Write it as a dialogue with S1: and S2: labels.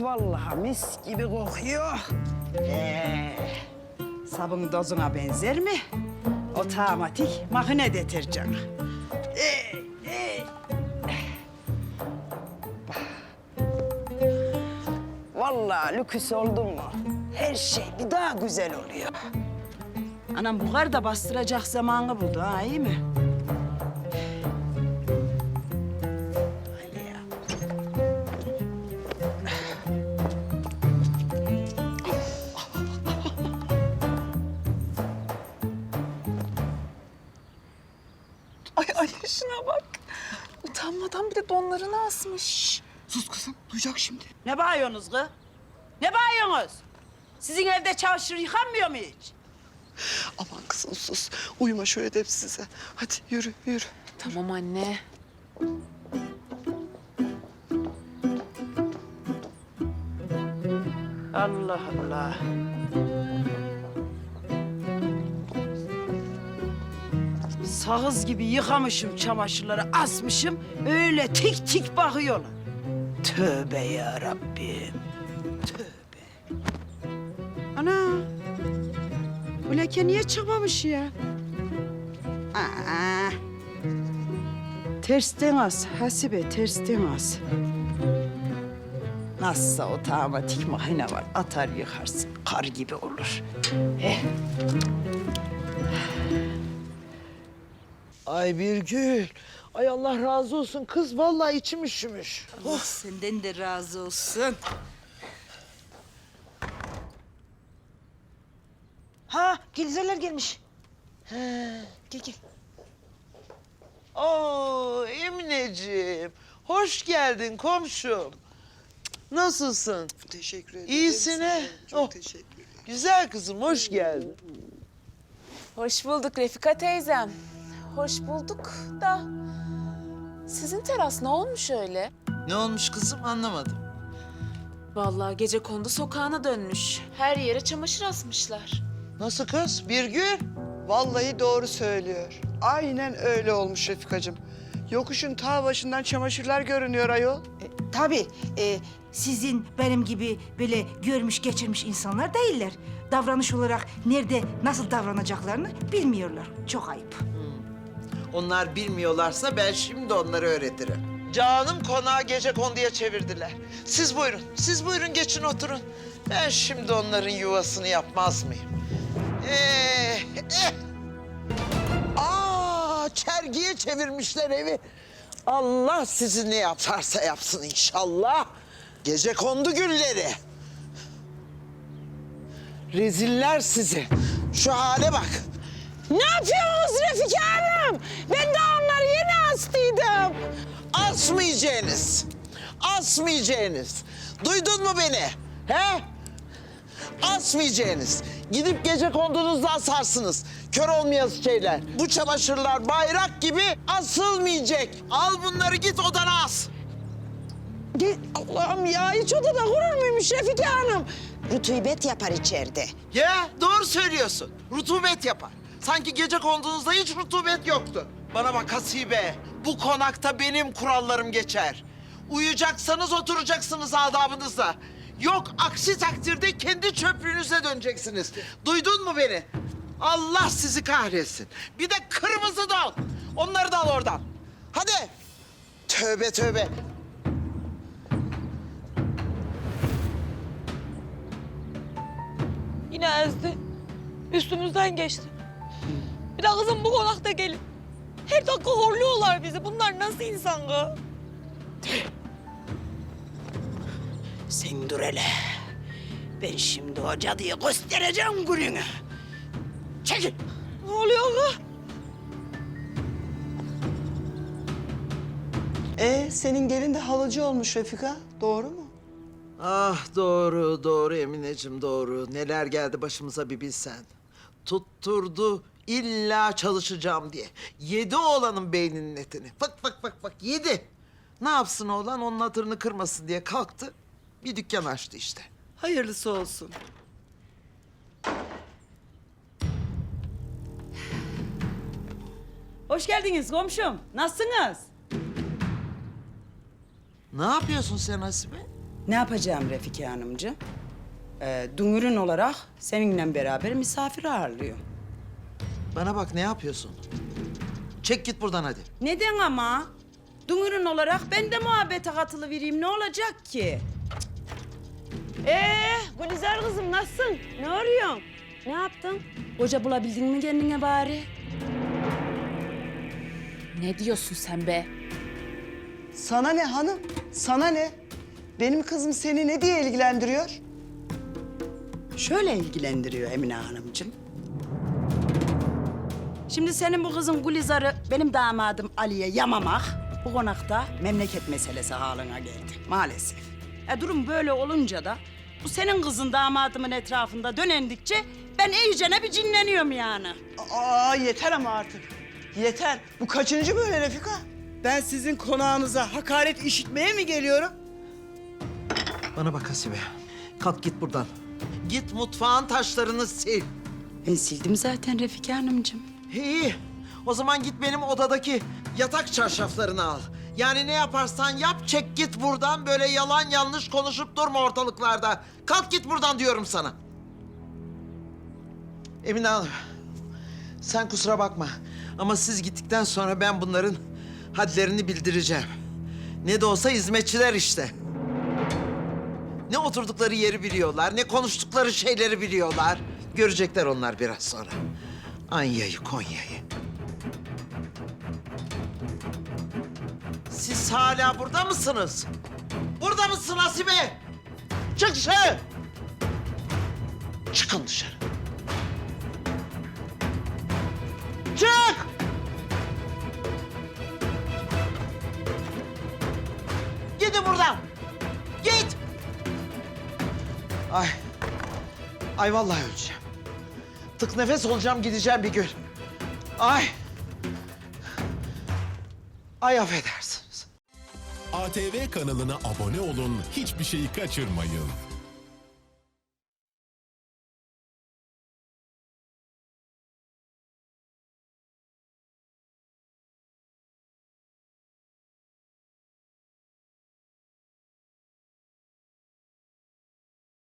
S1: vallahi mis gibi kokuyor. Ee, sabun dozuna benzer mi? Otomatik makine deterjanı. Ee, ee. Vallahi lüküs oldun mu? Her şey bir daha güzel oluyor. Anam bu kar da bastıracak zamanı buldu ha iyi mi?
S2: Şuna bak. Utanmadan bir de donlarını asmış.
S3: Sus kızım, duyacak şimdi.
S1: Ne bağırıyorsunuz kız? Ne bağırıyorsunuz? Sizin evde çamaşır yıkanmıyor mu hiç?
S3: Aman kızım sus. Uyuma şöyle de size. Hadi yürü, yürü.
S2: Tamam anne.
S1: Allah Allah. Sağız gibi yıkamışım çamaşırları, asmışım. Öyle tik tik bakıyorlar. Tövbe ya Rabbim. Tövbe. Ana. Bu leke niye çıkmamış ya? Aa. Tersten as, hasibe tersten as. Nasılsa otomatik makine var. Atar yıkarsın. Kar gibi olur. Eh.
S4: Ay Birgül. Ay Allah razı olsun kız vallahi içim üşümüş.
S1: Allah senden de razı olsun.
S4: Ha Gülizarlar gelmiş. He, gel gel. Oo Emineciğim. Hoş geldin komşum. Nasılsın?
S3: Teşekkür ederim.
S4: İyisin he?
S3: Çok
S4: Oh.
S3: teşekkür ederim.
S4: Güzel kızım hoş geldin.
S2: Hoş bulduk Refika teyzem. Hoş bulduk da... Sizin teras ne olmuş öyle?
S4: Ne olmuş kızım anlamadım.
S2: Vallahi gece kondu sokağına dönmüş. Her yere çamaşır asmışlar.
S4: Nasıl kız? Birgül?
S3: Vallahi doğru söylüyor. Aynen öyle olmuş Refikacığım. Yokuşun ta başından çamaşırlar görünüyor ayol.
S5: E, Tabii e, sizin benim gibi böyle görmüş geçirmiş insanlar değiller. Davranış olarak nerede nasıl davranacaklarını bilmiyorlar. Çok ayıp.
S4: Onlar bilmiyorlarsa ben şimdi onları öğretirim. Canım konağı gece konduya çevirdiler. Siz buyurun, siz buyurun geçin oturun. Ben şimdi onların yuvasını yapmaz mıyım? Ee, eh. Aa, çergiye çevirmişler evi. Allah sizi ne yaparsa yapsın inşallah. Gece kondu gülleri. Reziller sizi. Şu hale bak. Ne yapıyorsunuz Refika Hanım? Ben de onları yeni astıydım. Asmayacaksınız. Asmayacaksınız. Duydun mu beni? He? Asmayacaksınız. Gidip gece kondunuzda asarsınız. Kör olmayası şeyler. Bu çamaşırlar bayrak gibi asılmayacak. Al bunları git odana as.
S6: Allah'ım ya hiç odada kurur muymuş Refika Hanım? Rutubet yapar içeride.
S4: Ya doğru söylüyorsun. Rutubet yapar. Sanki gece konduğunuzda hiç rutubet yoktu. Bana bak Hasibe. Bu konakta benim kurallarım geçer. Uyuyacaksanız oturacaksınız adabınızla. Yok aksi takdirde kendi çöplüğünüze döneceksiniz. Duydun mu beni? Allah sizi kahretsin. Bir de kırmızı don. Onları da al oradan. Hadi. Tövbe tövbe.
S7: Yine ezdi. Üstümüzden geçti. Bir de kızım bu konakta gelin. Her dakika horluyorlar bizi. Bunlar nasıl insan kız?
S1: Sen dur hele. Ben şimdi o cadıya göstereceğim gününü. Çekil.
S7: Ne oluyor kız?
S3: Ee, senin gelin de halıcı olmuş Refika. Doğru mu?
S4: Ah doğru, doğru Emineciğim doğru. Neler geldi başımıza bir bilsen. Tutturdu illa çalışacağım diye. Yedi oğlanın beyninin etini. Bak bak bak bak yedi. Ne yapsın oğlan onun hatırını kırmasın diye kalktı. Bir dükkan açtı işte. Hayırlısı olsun.
S1: Hoş geldiniz komşum. Nasılsınız?
S4: Ne yapıyorsun sen Hasibe?
S1: Ne yapacağım Refika Hanımcığım? Ee, Dungur'un olarak seninle beraber misafir ağırlıyorum.
S4: Bana bak ne yapıyorsun? Çek git buradan hadi.
S1: Neden ama? Dungur'un olarak ben de muhabbete katılıvereyim. Ne olacak ki? Ee, Gülizar kızım nasılsın? Ne arıyorsun? Ne yaptın? Koca bulabildin mi kendine bari?
S2: Ne diyorsun sen be?
S3: Sana ne hanım? Sana ne? Benim kızım seni ne diye ilgilendiriyor?
S1: Şöyle ilgilendiriyor Emine Hanımcığım. Şimdi senin bu kızın Gülizar'ı benim damadım Ali'ye yamamak bu konakta memleket meselesi haline geldi maalesef. E durum böyle olunca da bu senin kızın damadımın etrafında dönendikçe ben iyicene bir cinleniyorum yani.
S3: Aa yeter ama artık. Yeter. Bu kaçıncı böyle Refika? Ben sizin konağınıza hakaret işitmeye mi geliyorum?
S4: Bana bak Hasibe. Kalk git buradan. Git mutfağın taşlarını sil.
S1: Ben sildim zaten Refika Hanımcığım.
S4: İyi. O zaman git benim odadaki yatak çarşaflarını al. Yani ne yaparsan yap çek git buradan. Böyle yalan yanlış konuşup durma ortalıklarda. Kalk git buradan diyorum sana. Emine Hanım. Sen kusura bakma. Ama siz gittikten sonra ben bunların hadlerini bildireceğim. Ne de olsa hizmetçiler işte. Ne oturdukları yeri biliyorlar, ne konuştukları şeyleri biliyorlar. Görecekler onlar biraz sonra. Anya'yı, Konya'yı. Siz hala burada mısınız? Burada mısın Hasibe? Çık dışarı! Çıkın dışarı. Çık! Gidin buradan. Git! Ay. Ay vallahi öleceğim. Tık nefes olacağım gideceğim bir gün. Ay. Ay affedersiniz.
S8: ATV kanalına abone olun, hiçbir şeyi kaçırmayın.